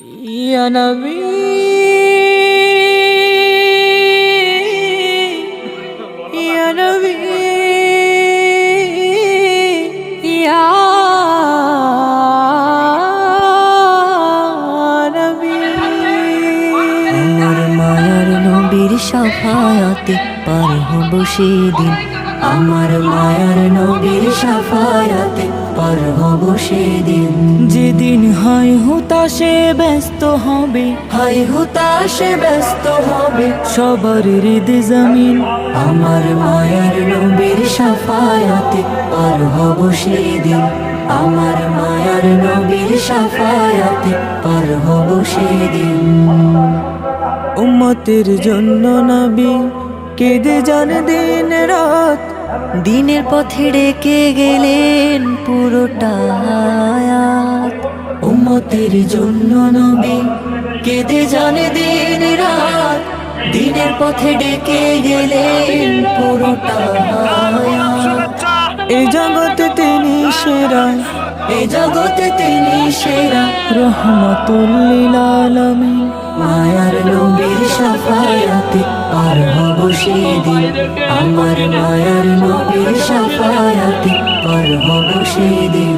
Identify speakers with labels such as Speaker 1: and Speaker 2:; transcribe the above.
Speaker 1: يا نبي يا نبي يا نبي
Speaker 2: আমার মায়ার নবীর সাফায়াতে পার হব সেদিন আমার মায়ার নবীর সাফায়াতে পার হব সেদিন।
Speaker 1: যেদিন হয় হুতাশে ব্যস্ত হবে
Speaker 2: হাই হুতাশে ব্যস্ত হবে
Speaker 1: সবার হৃদ জমিন।
Speaker 2: আমার মায়ার নবীর সাফায়াতে পার হব সেদিন। আমার মায়ার নবীর সাফায়াতে পার হব সেদিন।
Speaker 1: উম্মতের জন্য নবী কেঁদে যান দিন রাত।
Speaker 2: দিনের পথে ডেকে গেলেন পুরোটা হায়াত। উম্মতের জন্য নবী কেঁদে জানে দিন রাত। দিনের পথে ডেকে গেলেন পুরোটা হায়াত।
Speaker 1: এই জগতে তিনি সেরা
Speaker 2: এ জগতে তিনি সেরা।
Speaker 1: রহমতুল্লিল
Speaker 2: মায়ার পার হব সেদিন আমার মায়ার নবীর সাফায়াতে পর হব সেদিন